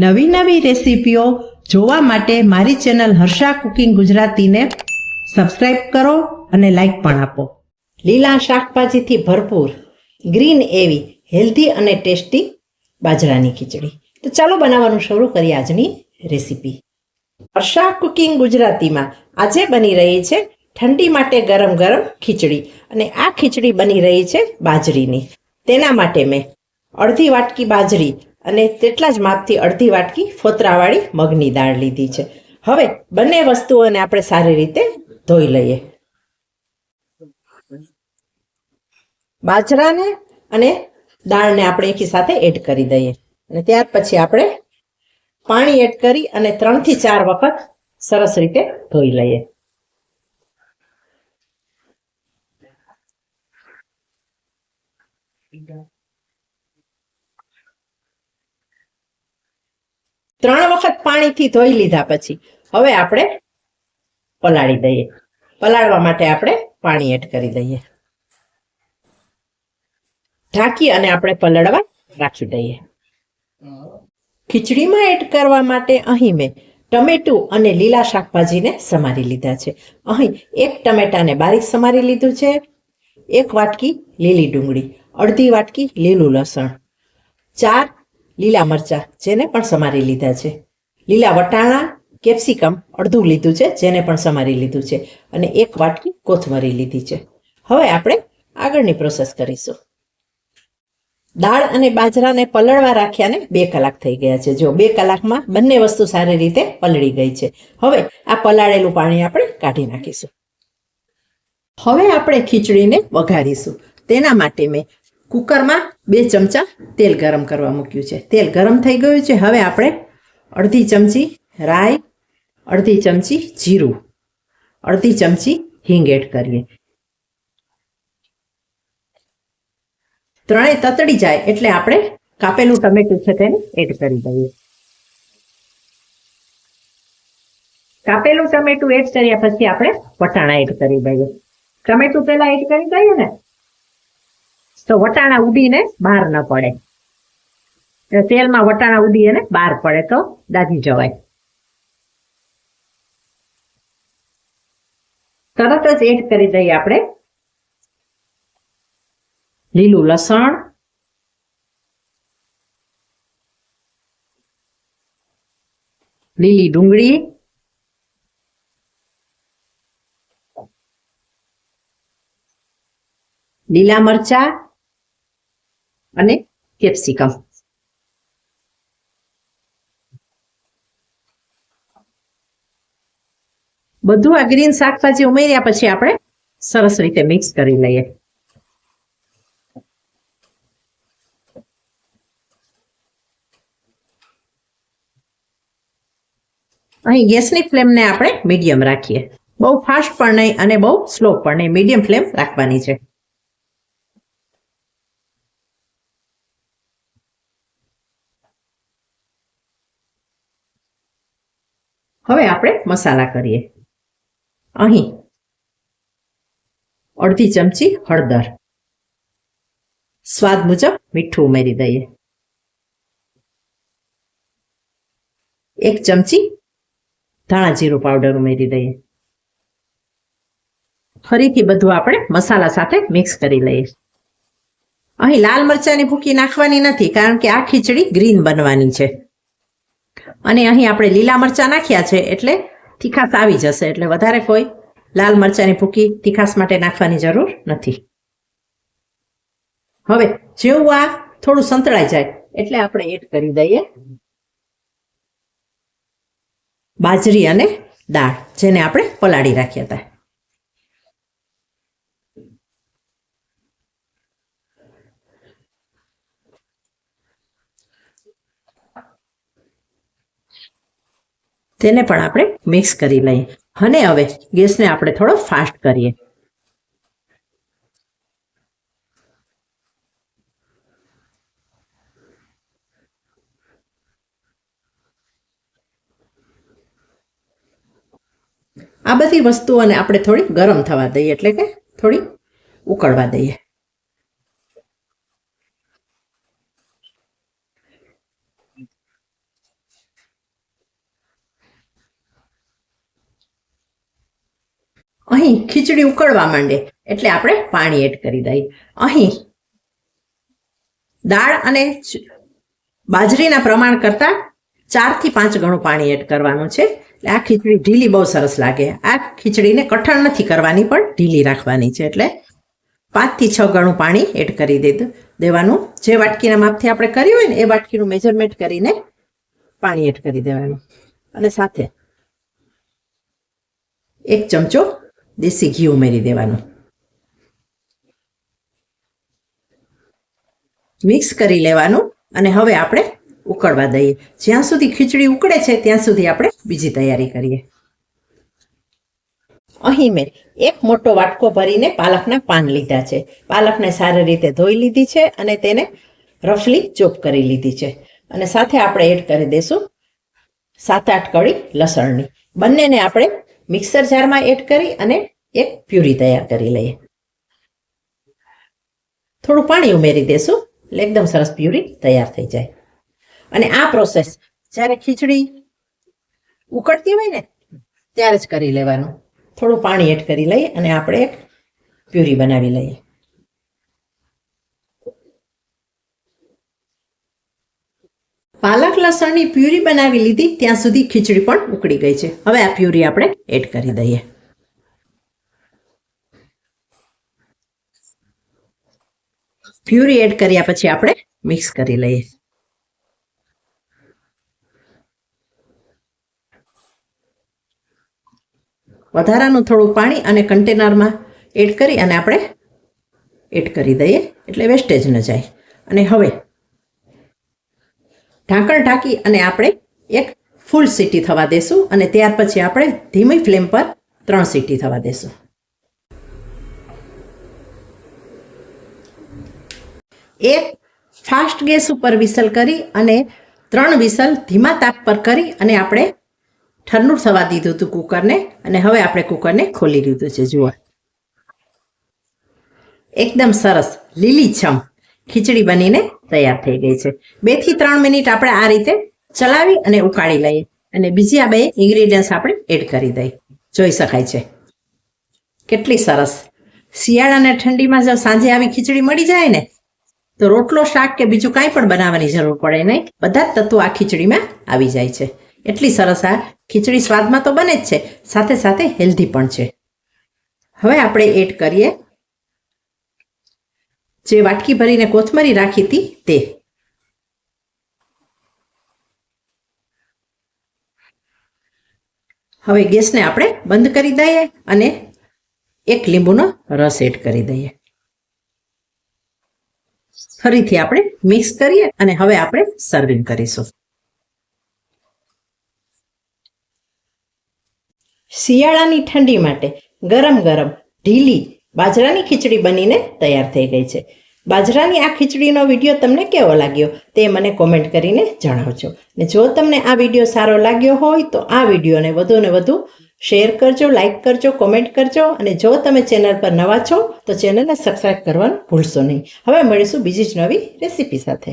નવી નવી રેસીપીઓ જોવા માટે મારી ચેનલ હર્ષા કુકિંગ ગુજરાતીને સબસ્ક્રાઇબ કરો અને લાઈક પણ આપો. લીલા શાકભાજીથી ભરપૂર, ગ્રીન એવી, હેલ્ધી અને ટેસ્ટી બાજરાની ખીચડી. તો ચાલો બનાવવાનું શરૂ કરીએ આજની રેસીપી. હર્ષા કુકિંગ ગુજરાતીમાં આજે બની રહી છે ઠંડી માટે ગરમ ગરમ ખીચડી અને આ ખીચડી બની રહી છે બાજરીની. તેના માટે મેં અડધી વાટકી બાજરી અને તેટલા જ માપથી અડધી વાટકી ફોતરાવાળી મગની દાળ લીધી છે. હવે બંને વસ્તુઓને આપણે સારી રીતે ધોઈ લઈએ. બાજરાને અને દાળને આપણે એકી સાથે એડ કરી દઈએ. અને ત્યાર પછી આપણે પાણી એડ કરી અને ત્રણથી ચાર વખત સરસ રીતે ધોઈ લઈએ. ત્રણ વખત પાણીથી ધોઈ લીધા પછી હવે આપણે પલાળી દઈએ. પલાળવા માટે આપણે પાણી એડ કરી દઈએ. ઢાંકી અને આપણે પલળવા રાખી દઈએ. ખીચડીમાં એડ કરવા માટે અહીં મેં ટમેટું અને લીલા શાકભાજીને સમારી લીધા છે. અહીં એક ટમેટાને બારીક સમારી લીધું છે. એક વાટકી લીલી ડુંગળી, અડધી વાટકી લીલું લસણ, ચાર લીલા મરચાં જેને પણ સમારી લીધા છે. લીલા વટાણા, કેપ્સિકમ અડધું લીધું છે, જેને પણ સમારી લીધું છે અને એક વાટકી કોથમરી લીધી છે. હવે આપણે આગળની પ્રોસેસ કરીશું. દાળ અને બાજરાને પલળવા રાખ્યાને બે કલાક થઈ ગયા છે. જો બે કલાકમાં બંને વસ્તુ સારી રીતે પલળી ગઈ છે. હવે આ પલાળેલું પાણી આપણે કાઢી નાખીશું. હવે આપણે ખીચડીને વઘારીશું. તેના માટે મેં કુકરમાં બે ચમચા તેલ ગરમ કરવા મૂક્યું છે. તેલ ગરમ થઈ ગયું છે. હવે આપણે અડધી ચમચી રાઈ, અડધી ચમચી જીરું, અડધી ચમચી હિંગ એડ કરીએ. ત્રણેય તતડી જાય એટલે આપણે કાપેલું ટમેટું છે તેને એડ કરી દઈએ. કાપેલું ટમેટું એડ કર્યા પછી આપણે વટાણા એડ કરી દઈએ. ટમેટું પહેલાં એડ કરી દઈએ ને? તો વટાણા ઉડીને બહાર ન પડે. તેલમાં વટાણા ઉડી અને બહાર પડે તો દાજી જવાય. તરત જ એડ કરી દઈએ આપણે લીલું લસણ. લીલી ડુંગળી. લીલા મરચા. અને કેપ્સિકમ. બધું આ ગ્રીન શાકભાજી ઉમેર્યા પછી આપણે સરસ રીતે મિક્સ કરી લઈએ. અહીં ગેસની ફ્લેમને આપણે મીડિયમ રાખીએ. બહુ ફાસ્ટ પણ નહીં અને બહુ સ્લો પણ નહીં. મીડિયમ ફ્લેમ રાખવાની છે. હવે આપણે મસાલા કરીએ. અહીં અડધી ચમચી હળદર. સ્વાદ મુજબ મીઠું ઉમેરી દઈએ. એક ચમચી ધાણા જીરું પાવડર ઉમેરી દઈએ. ફરીથી બધું આપણે મસાલા સાથે મિક્સ કરી લઈએ. અહીં લાલ મરચાંની ભૂકી નાખવાની નથી, કારણ કે આ ખીચડી ગ્રીન બનવાની છે. અને અહીં આપણે લીલા મરચાં નાખ્યા છે એટલે તીખાસ આવી જશે, એટલે વધારે કોઈ લાલ મરચાંની ભૂકી તીખાસ માટે નાખવાની જરૂર નથી. હવે જેવું આ થોડું સંતળાઈ જાય, એટલે આપણે એડ કરી દઈએ. બાજરી અને દાળ, જેને આપણે પલાળી રાખ્યા હતા. તેને પણ આપણે મિક્સ કરી લઈએ. અને હવે ગેસને આપણે થોડો ફાસ્ટ કરીએ. આ બધી વસ્તુઓને આપણે થોડી ગરમ થવા દઈએ, એટલે કે થોડી ઉકળવા દઈએ. અહીં ખીચડી ઉકળવા માંડે, એટલે આપણે પાણી એડ કરી દઈએ. અહીં દાળ અને બાજરીના પ્રમાણ કરતાં ચારથી પાંચ ગણું પાણી એડ કરવાનું છે. એટલે આ ખીચડી ઢીલી બહુ સરસ લાગે. આ ખીચડીને કઠણ નથી કરવાની, પણ ઢીલી રાખવાની છે. એટલે પાંચથી છ ગણું પાણી એડ કરી દીધું દેવાનું. જે વાટકીના માપથી આપણે કર્યું હોય ને, એ વાટકીનું મેજરમેન્ટ કરીને પાણી એડ કરી દેવાનું. અને સાથે એક ચમચો દેશી ઘી ઉમેરી દેવાનું મિક્સ કરી લેવાનું અને હવે આપણે ઉકળવા દઈએ. જ્યાં સુધી ખીચડી ઉકળે છે, ત્યાં સુધી આપણે બીજી તૈયારી કરીએ. અહીં મેં એક મોટો વાટકો ભરીને પાલકના પાન લીધા છે. પાલકને સારી રીતે ધોઈ લીધી છે અને તેને રફલી ચોપ કરી લીધી છે. અને સાથે આપણે એડ કરી દઈશું સાત આઠ કળી લસણની. બંનેને આપણે મિક્સર જારમાં એડ કરી અને એક પ્યુરી તૈયાર કરી લઈએ. થોડું પાણી ઉમેરી દેશું, એટલે એકદમ સરસ પ્યુરી તૈયાર થઈ જાય. અને આ પ્રોસેસ જ્યારે ખીચડી ઉકળતી હોય ને, ત્યારે જ કરી લેવાનું. થોડું પાણી એડ કરી લઈએ અને આપણે એક પ્યુરી બનાવી લઈએ. પાલક લસણની પ્યુરી બનાવી લીધી, ત્યાં સુધી ખીચડી પણ ઉકળી ગઈ છે. હવે આ પ્યુરી આપણે એડ કરી દઈએ. પ્યુરી એડ કર્યા પછી આપણે મિક્સ કરી લઈએ. વધારાનું થોડું પાણી અને કન્ટેનરમાં એડ કરી અને આપણે એડ કરી દઈએ, એટલે વેસ્ટેજ ન જાય. અને હવે ઢાંકણ ઢાંકી અને આપણે એક ફૂલ સીટી થવા દેશું અને ત્યાર પછી આપણે ધીમી ફ્લેમ પર ત્રણ સીટી થવા દેશું. એક ફાસ્ટ ગેસ ઉપર વિસલ કરી અને ત્રણ વિસલ ધીમા તાપ પર કરી અને આપણે ઠંડુ થવા દીધું હતું કુકરને અને હવે આપણે કુકરને ખોલી દીધું છે, જુઓ. એકદમ સરસ લીલીછમ ખીચડી બનીને તૈયાર થઈ ગઈ છે. બેથી ત્રણ મિનિટ આપણે આ રીતે ચલાવી અને ઉકાળી લઈએ. અને બીજી આ બે ઇન્ગ્રીડિયન્ટ્સ આપણે એડ કરી દઈએ. જોઈ શકાય છે. કેટલી સરસ. શિયાળા અને ઠંડીમાં જો સાંજે આવી ખીચડી મળી જાય ને, તો રોટલો, શાક કે બીજું કાંઈ પણ બનાવવાની જરૂર પડે નહીં. બધા જ તત્વો આ ખીચડીમાં આવી જાય છે. એટલી સરસ આ ખીચડી સ્વાદમાં તો બને જ છે. સાથે સાથે હેલ્ધી પણ છે. હવે આપણે એડ કરીએ જે વાટકી ભરીને કોથમરી રાખી હતી તે. હવે ગેસને આપણે બંધ કરી દઈએ અને એક લીંબુનો રસ એડ કરી દઈએ. ફરીથી આપણે મિક્સ કરીએ અને હવે આપણે સર્વિંગ કરીશું. શિયાળાની ઠંડી માટે ગરમ ગરમ ઢીલી બાજરાની ખીચડી બનીને તૈયાર થઈ ગઈ છે. બાજરાની આ ખીચડીનો વીડિયો તમને કેવો લાગ્યો તે મને કોમેન્ટ કરીને જણાવજો. ને જો તમને આ વીડિયો સારો લાગ્યો હોય તો આ વિડીયોને વધુ ને વધુ શેર કરજો લાઈક કરજો કોમેન્ટ કરજો અને જો તમે ચેનલ પર નવા છો તો ચેનલને સબસ્ક્રાઈબ કરવાનું ભૂલશો નહીં. હવે મળીશું બીજી જ નવી રેસીપી સાથે.